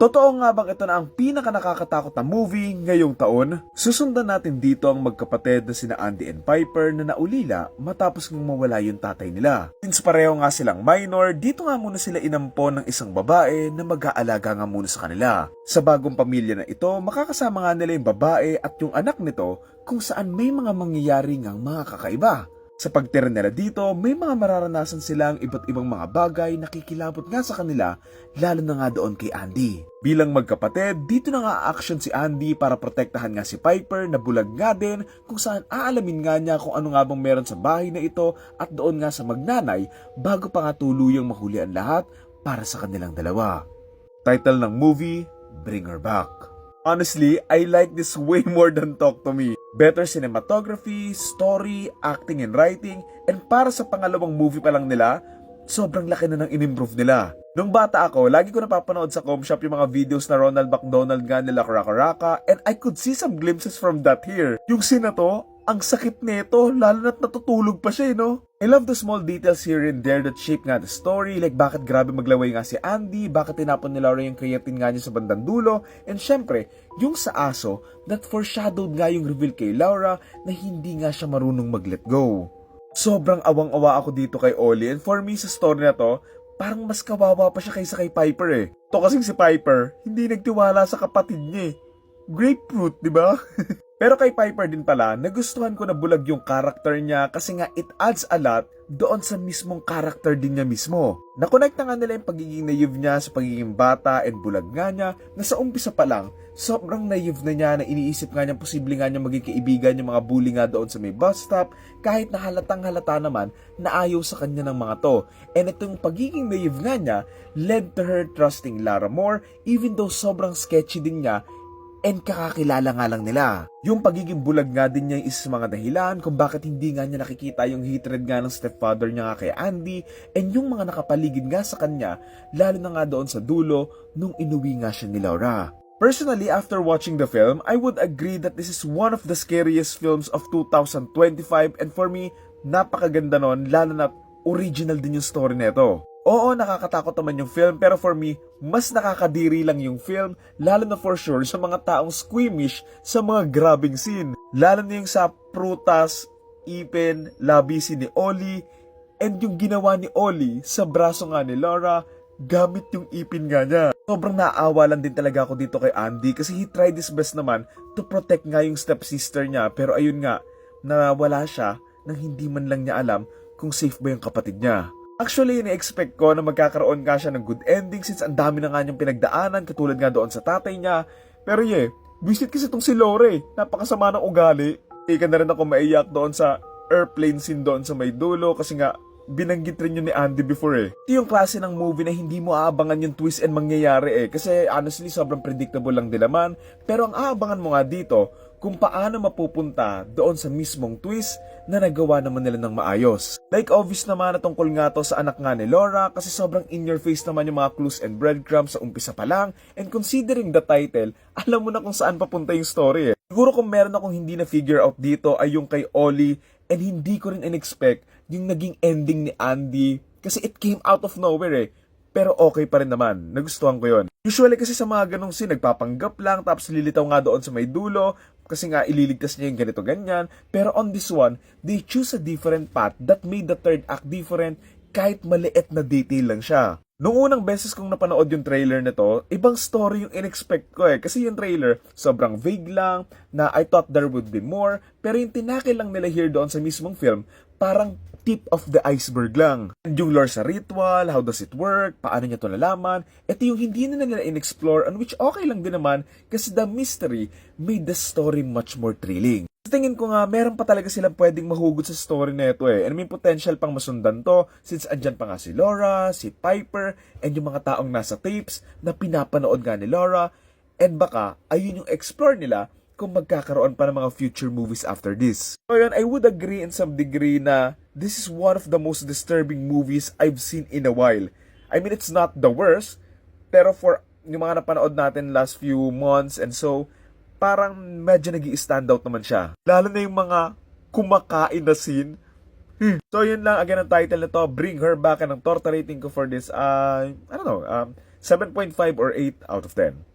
Totoo nga bang ito na ang pinaka nakakatakot na movie ngayong taon? Susundan natin dito ang magkapatid na sina Andy and Piper na naulila matapos ng mawala yung tatay nila. Since pareho nga silang minor, dito nga muna sila inampon ng isang babae na mag-aalaga nga muna sa kanila. Sa bagong pamilya na ito, makakasama nga nila yung babae at yung anak nito kung saan may mga mangyayari ngang mga kakaiba. Sa pagtira nila dito, may mga mararanasan silang iba't ibang mga bagay na kikilabot nga sa kanila, lalo na nga doon kay Andy. Bilang magkapatid, dito na nga action si Andy para protektahan nga si Piper na bulag nga din kung saan aalamin nga niya kung ano nga bang meron sa bahay na ito at doon nga sa magnanay bago pa nga tuluyang mahuli ang lahat para sa kanilang dalawa. Title ng movie, Bring Her Back. Honestly, I like this way more than Talk to Me. Better cinematography, story, acting and writing, and para sa pangalawang movie pa lang nila, sobrang laki na ng inimprove nila. Nung bata ako, lagi ko napapanood sa com shop yung mga videos na Ronald McDonald nga nila Raka and I could see some glimpses from that here. Yung scene na to, ang sakit nito, lalo na't natutulog pa siya, eh, no? I love the small details here and there that shape nga the story, like bakit grabe maglaway nga si Andy, bakit tinapon ni Laura yung creatine nga niya sa bandang dulo, and syempre, yung sa aso, that foreshadowed nga yung reveal kay Laura na hindi nga siya marunong mag-let go. Sobrang awang-awa ako dito kay Ollie, and for me sa story na to, parang mas kawawa pa siya kaysa kay Piper eh. To kasing si Piper, hindi nagtiwala sa kapatid niya eh. Grapefruit, di ba? Pero kay Piper din pala, nagustuhan ko na bulag yung karakter niya kasi nga it adds a lot doon sa mismong karakter din niya mismo. Nakonect na nga nila yung pagiging naive niya sa pagiging bata and bulag nga niya na sa umpisa pa lang, sobrang naive na niya na iniisip nga niya posible nga niya maging kaibigan yung mga bully nga doon sa may bus stop kahit na halatang halata naman na ayaw sa kanya ng mga to. And itong pagiging naive nga niya led to her trusting Lara more even though sobrang sketchy din niya and kakakilala nga lang nila. Yung pagiging bulag nga din niya sa mga dahilan kung bakit hindi nga niya nakikita yung hatred nga ng stepfather niya nga kay Andy and yung mga nakapaligid nga sa kanya lalo na nga doon sa dulo nung inuwi nga siya ni Laura. Personally, after watching the film, I would agree that this is one of the scariest films of 2025 and for me, napakaganda nun lalo na original din yung story nito. Oo, nakakatakot naman yung film pero for me, mas nakakadiri lang yung film lalo na for sure sa mga taong squeamish sa mga grabing scene. Lalo na yung sa prutas, ipin, labisi ni Oli, and yung ginawa ni Oli sa braso nga ni Laura gamit yung ipin nga niya. Sobrang naawa lang din talaga ako dito kay Andy kasi he tried his best naman to protect nga yung stepsister niya pero ayun nga, nawala siya nang hindi man lang niya alam kung safe ba yung kapatid niya. Actually, ini-expect ko na magkakaroon nga siya ng good ending since ang dami na nga niyang pinagdaanan katulad nga doon sa tatay niya. Pero yeah, visit kasi itong si Lore. Napakasama ng ugali. Ika na rin ako maiyak doon sa airplane scene doon sa may dulo kasi nga binanggit rin yun ni Andy before eh. Ito yung klase ng movie na hindi mo aabangan yung twist and mangyayari eh. Kasi honestly, sobrang predictable lang din naman. Pero ang aabangan mo nga dito, kung paano mapupunta doon sa mismong twist na nagawa naman nila ng maayos. Like obvious naman na tungkol nga to sa anak nga ni Laura kasi sobrang in your face naman yung mga clues and breadcrumbs sa umpisa pa lang and considering the title, alam mo na kung saan papunta yung story eh. Siguro kung meron akong hindi na figure out dito ay yung kay Ollie and hindi ko rin in-expect yung naging ending ni Andy kasi it came out of nowhere eh. Pero okay pa rin naman. Nagustuhan ko yon. Usually kasi sa mga ganong scene, nagpapanggap lang tapos lilitaw nga doon sa may dulo kasi nga ililigtas niya yung ganito ganyan. Pero on this one, they choose a different path that made the third act different kahit maliit na detail lang siya. Nung unang beses kong napanood yung trailer na to, ibang story yung in-expect ko eh. Kasi yung trailer, sobrang vague lang, na I thought there would be more, pero yung tinakil lang nila here doon sa mismong film, parang tip of the iceberg lang. And yung lore sa ritual, how does it work, paano niya to nalaman, ito yung hindi na nila in-explore and which okay lang din naman kasi the mystery made the story much more thrilling. Sa tingin ko nga, meron pa talaga silang pwedeng mahugot sa story na ito eh. And may potential pang masundan to since andyan pa nga si Laura, si Piper, and yung mga taong nasa tapes na pinapanood nga ni Laura. And baka, ayun yung explore nila kung magkakaroon pa ng mga future movies after this. So yun, I would agree in some degree na this is one of the most disturbing movies I've seen in a while. I mean, it's not the worst, pero for yung mga napanood natin last few months and so, parang medyo nag stand out naman siya. Lalo na yung mga kumakain na scene. Hmm. So yun lang, again ang title nito, Bring Her Back, and ang torta rating ko for this, uh, I don't know, um, 7.5 or 8 out of 10.